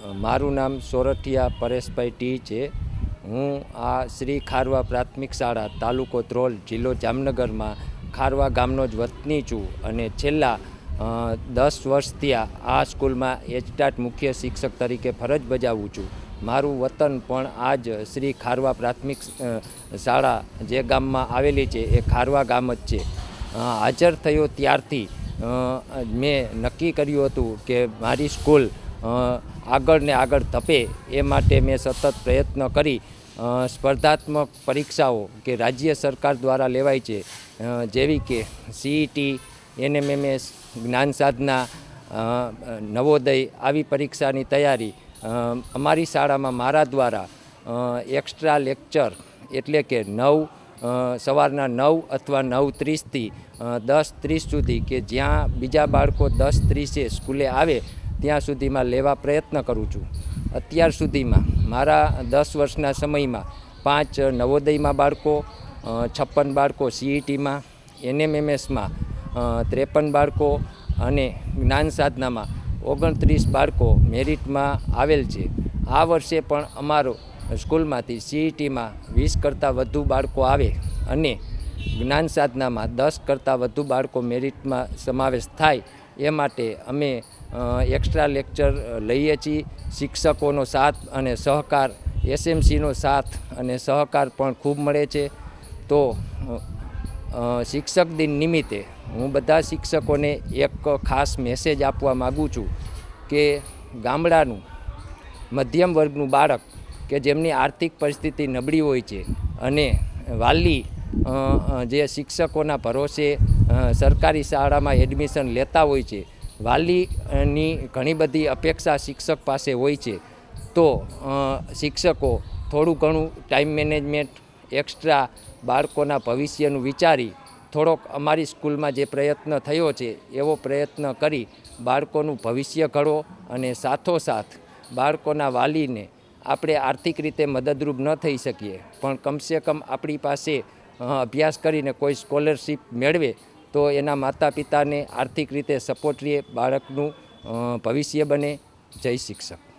મારું નામ સોરઠિયા પરેશભાઈ ટી છે. હું આ શ્રી ખારવા પ્રાથમિક શાળા તાલુકો ત્રોલ જિલ્લો જામનગરમાં ખારવા ગામનો જ વતની છું અને છેલ્લા દસ વર્ષથી આ સ્કૂલમાં એચટાટ મુખ્ય શિક્ષક તરીકે ફરજ બજાવું છું. મારું વતન પણ આ જ શ્રી ખારવા પ્રાથમિક શાળા જે ગામમાં આવેલી છે એ ખારવા ગામ જ છે. હાજર થયો ત્યારથી મેં નક્કી કર્યું હતું કે મારી સ્કૂલ આગળ ને આગળ ધપે એ માટે મેં સતત પ્રયત્ન કરી. સ્પર્ધાત્મક પરીક્ષાઓ કે રાજ્ય સરકાર દ્વારા લેવાય છે. જેવી કે સીઈટી એનએમએમએસ જ્ઞાન સાધના નવોદય આવી પરીક્ષાની તૈયારી. અમારી શાળામાં મારા દ્વારા એક્સ્ટ્રા લેક્ચર એટલે કે નવ સવારના નવ અથવા નવ ત્રીસથી દસ ત્રીસ સુધી કે જ્યાં બીજા બાળકો દસ ત્રીસે સ્કૂલે આવે ત્યાં સુધીમાં લેવા પ્રયત્ન કરું છું. અત્યાર સુધીમાં, મારા દસ વર્ષના સમયમાં પાંચ નવોદયમાં બાળકો છપ્પન બાળકો સીઈટીમાં એનએમએમએસમાં ત્રેપન બાળકો અને જ્ઞાન સાધનામાં ઓગણત્રીસ બાળકો મેરિટમાં આવેલ છે. આ વર્ષે પણ અમારો સ્કૂલમાંથી સીઈટીમાં વીસ કરતાં વધુ બાળકો આવે અને જ્ઞાન સાધનામાં દસ કરતાં વધુ બાળકો મેરિટમાં સમાવેશ થાય એ માટે અમે એક્સ્ટ્રા લેક્ચર લઈએ છીએ. શિક્ષકોનો સાથ અને સહકાર એસએમસીનો સાથ અને સહકાર પણ ખૂબ મળે છે. તો શિક્ષક દિન નિમિત્તે હું બધા શિક્ષકોને એક ખાસ મેસેજ આપવા માગું છું કે ગામડાનું, મધ્યમ વર્ગનું બાળક કે જેમની આર્થિક પરિસ્થિતિ નબળી હોય છે અને વાલી જે શિક્ષકોના ભરોસે સરકારી શાળામાં એડમિશન લેતા હોય છે, વાલીની ઘણી બધી અપેક્ષા શિક્ષક પાસે હોય છે. તો શિક્ષકો થોડું ઘણું ટાઈમ મેનેજમેન્ટ એક્સ્ટ્રા બાળકોના ભવિષ્યનું વિચારી, થોડોક અમારી સ્કૂલમાં જે પ્રયત્ન થયો છે, એવો પ્રયત્ન કરી બાળકોનું ભવિષ્ય ઘડો અને સાથોસાથ બાળકોના વાલીને આપણે આર્થિક રીતે મદદરૂપ ન થઈ શકીએ. પણ કમસે કમ આપણી પાસે અભ્યાસ કરીને કોઈ સ્કોલરશીપ મેળવે તો એના માતા પિતાને આર્થિક રીતે સપોર્ટ રહે બાળકનું ભવિષ્ય બને. જય શિક્ષક.